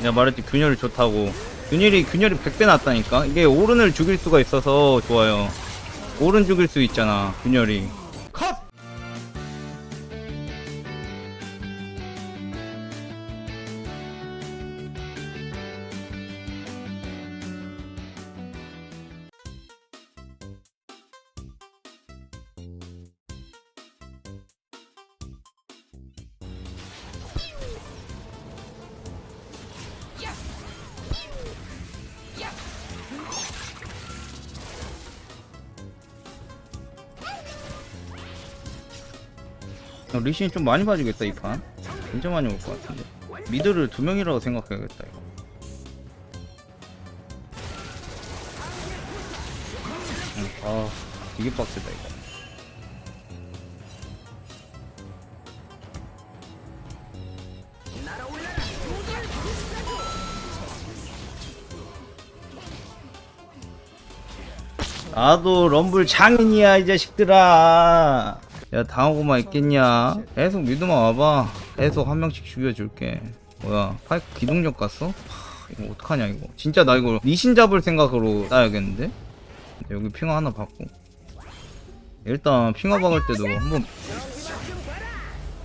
내가 말했지 균열이 좋다고. 균열이 균열이 100배 낫다니까? 이게 오른을 죽일 수가 있어서 좋아요. 오른 죽일 수 있잖아 균열이 어, 리신이 좀 많이 봐주겠다 이 판. 진짜 많이 올 것 같은데. 미드를 두 명이라고 생각해야겠다 이거. 응, 아 되게 빡세다 이거. 나도 럼블 장인이야 이 자식들아 야 당하고만 있겠냐? 계속 믿으면 와봐. 계속 한 명씩 죽여줄게. 뭐야 파이크 기동력 갔어? 하, 이거 어떡하냐 이거. 진짜 나 이거 리신 잡을 생각으로 따야겠는데? 여기 핑화 하나 받고. 일단 핑화 박을 때도 한번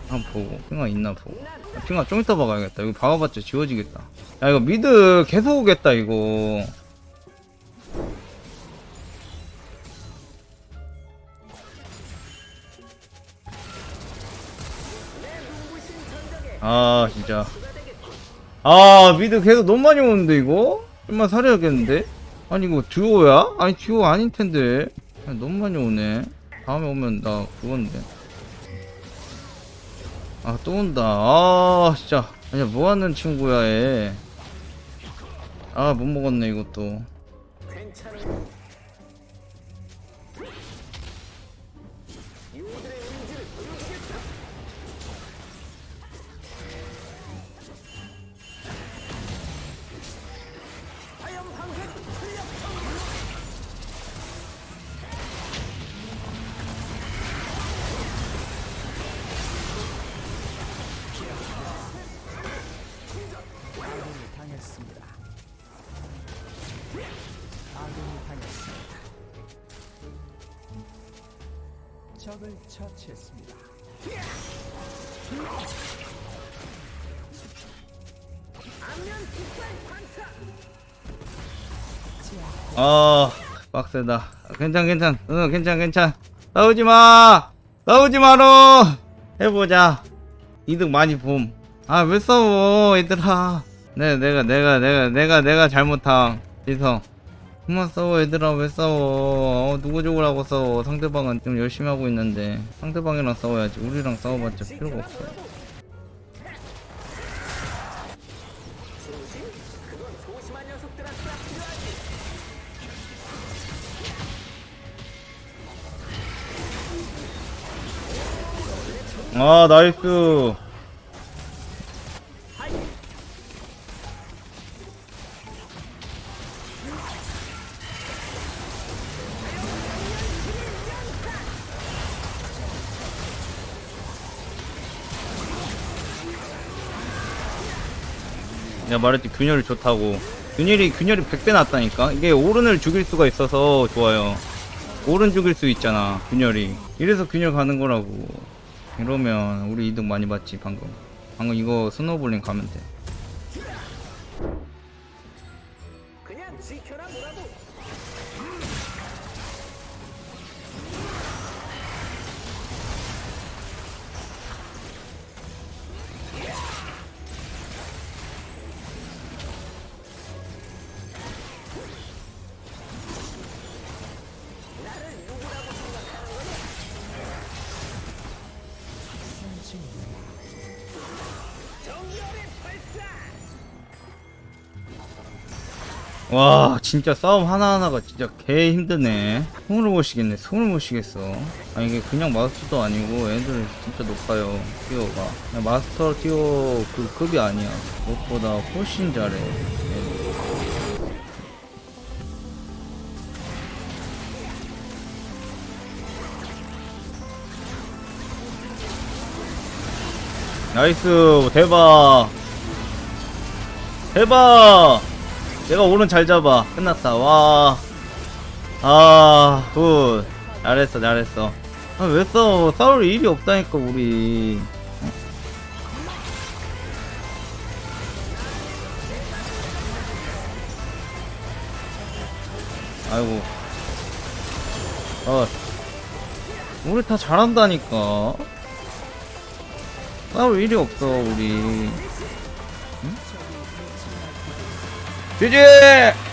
한번 보고. 핑화 있나 보고 아, 핑화 좀 이따 박아야겠다. 여기 박아봤자 지워지겠다. 야 이거 미드 계속 오겠다 이거 아 진짜. 아 미드 계속 너무 많이 오는데 이거? 좀만 살려야겠는데? 아니 이거 듀오야? 아니 듀오 아닐 텐데. 아니, 너무 많이 오네. 다음에 오면 나 그건데. 아 또 온다. 아 진짜. 아니 뭐하는 친구야 얘아못 먹었네 이것도 적을 처치했습니다. 아 빡세다. 괜찮 괜찮. 응 괜찮 괜찮. 싸우지 마! 싸우지 마라 해보자. 이득 많이 봄아 왜 싸워 얘들아? 네 내가 내가 내가 내가 내가 잘못함 지성 그만 싸워 얘들아. 왜 싸워? 어, 누구 죽으라고 싸워? 상대방은 좀 열심히 하고 있는데 상대방이랑 싸워야지. 우리랑 싸워봤자 필요가 없어. 아 나이스 내가 말했지 균열이 좋다고. 균열이 균열이 100배 낫다니까? 이게 오른을 죽일 수가 있어서 좋아요. 오른 죽일 수 있잖아 균열이. 이래서 균열 가는 거라고. 이러면 우리 이득 많이 봤지 방금. 방금 이거 스노볼링 가면 돼. 그냥 지켜라 뭐라고 와 진짜 싸움 하나하나가 진짜 개 힘드네. 손을 못 쉬겠네 손을 못 쉬겠어. 아 이게 그냥 마스터도 아니고 애들 진짜 높아요. 티어가. 그냥 마스터 티어 그 급이 아니야. 무엇보다 훨씬 잘해. 애들. 나이스 대박. 대박 내가 오른 잘 잡아 끝났다 와 아, 굿. 잘했어, 잘했어. 아, 왜 싸워? 싸울 일이 없다니까, 우리. 아이고. 어. 우리 다 잘한다니까. 싸울 일이 없어, 우리. 응? 지지!